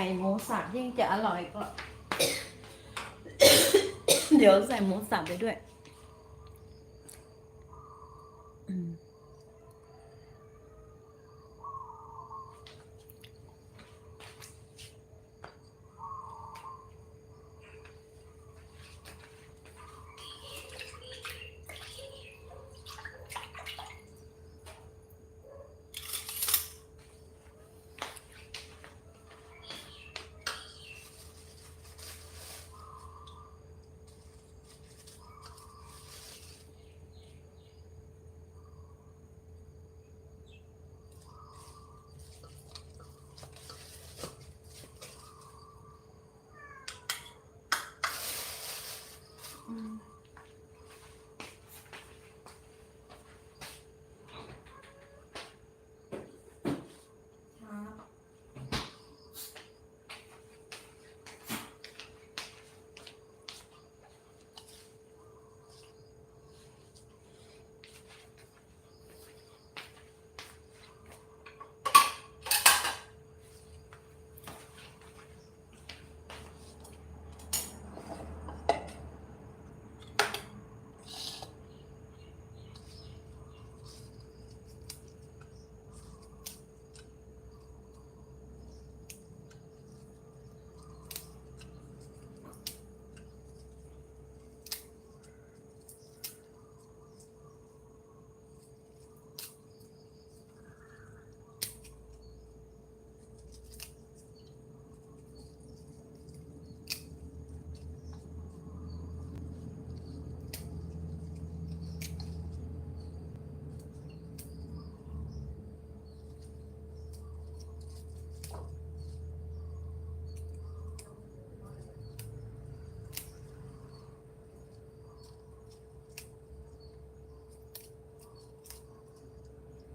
ส่หมูสับยิ่งจะอร่อยก็ เดี๋ยวใส่หมูสับไปด้วย อืม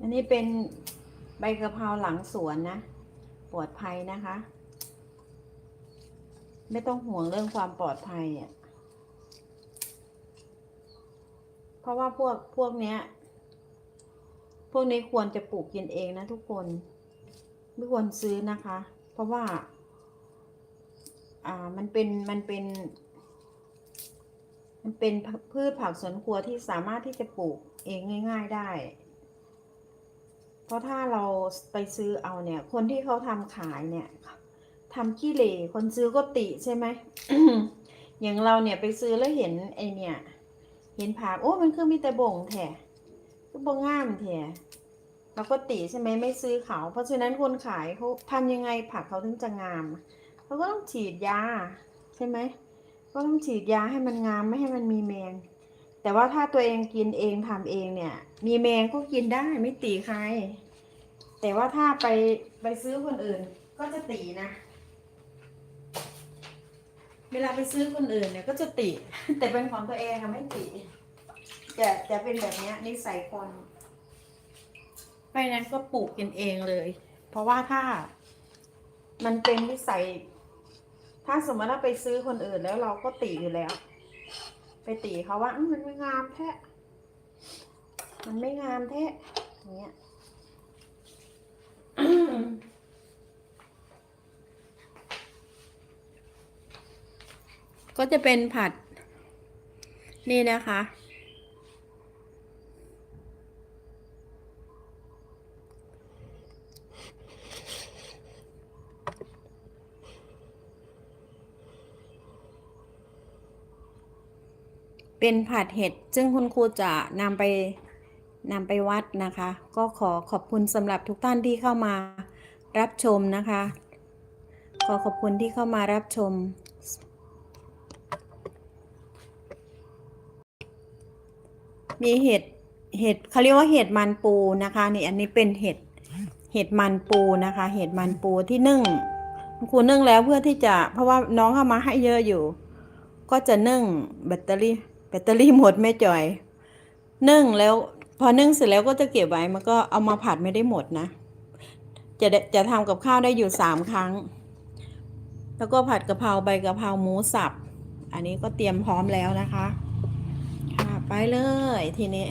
อันนี้เป็นใบกะเพราหลังสวนนะ ปลอดภัยนะคะ ไม่ต้องห่วงเรื่องความปลอดภัยอะ เพราะว่าพวกพวกเนี้ย พวกนี้ควรจะปลูกกินเองนะทุกคน ไม่ควรซื้อนะคะ เพราะว่า อ่า มันเป็น มันเป็น มันเป็นพืชผักสวนครัวที่สามารถที่จะปลูกเองง่าย ๆได้ เพราะถ้าเราไปซื้อเอาเนี่ย คนที่เขาทำขายเนี่ยทำขี้เหร่คนซื้อก็ติใช่ไหมอย่างเราเนี่ยไปซื้อแล้วเห็นไอเนี่ย เห็นผักโอ้มันคือมีแต่บ่งแท้ก็บ่งามแท้เราก็ติใช่ไหมไม่ซื้อเขา เพราะฉะนั้นคนขายเขาทำยังไงผักเขาถึงจะงามเขาก็ต้องฉีดยาใช่ไหมก็ต้องฉีดยาให้มันงามไม่ให้มันมีแมง แต่ว่าถ้าตัวเองกินเองทำเองเนี่ย มีแมงก็กินได้ไม่ตีใคร แต่ว่าถ้าไปไปซื้อคนอื่นก็จะตีนะ เวลาไปซื้อคนอื่นเนี่ยก็จะติ แต่เป็นของตัวเองอะไม่ติจะจะเป็นแบบเนี้ยนิสัยคนไม่นั้นก็ปลูกกินเองเลย เพราะว่าถ้ามันเป็นนิสัย ถ้าสมมติว่าไปซื้อคนอื่นแล้วเราก็ติอยู่แล้ว ไปตีเขาว่ามันไม่งามแท้มันไม่งามแท้อย่างเงี้ยก็จะเป็นผัด นี่นะคะ เป็นผัดเห็ด ซึ่งคุณครูจะนำไปนำไปวัดนะคะ ก็ขอขอบคุณสำหรับทุกท่านที่เข้ามารับชมนะคะ ขอขอบคุณที่เข้ามารับชม มีเห็ดเห็ดเขาเรียกว่าเห็ดมันปูนะคะนี่อันนี้เป็นเห็ดเห็ดมันปูนะคะ เห็ดมันปูที่นึ่งครูนึ่งแล้วเพื่อที่จะเพราะว่าน้องเข้ามาให้เยอะอยู่ ก็จะนึ่งแบตเตอรี่ ตเตอรี่หมดไม่จ่อยนึ่งแล้ว พอนึ่งเสร็จแล้วก็จะเก็บไว้มันก็เอามาผัดไม่ได้หมดนะ จะจะทำกับข้าวได้อยู่สามครั้ง แล้วก็ผัดกะเพราใบกะเพราหมูสับ อันนี้ก็เตรียมพร้อมแล้วนะคะ ค่ะไปเลยทีนี้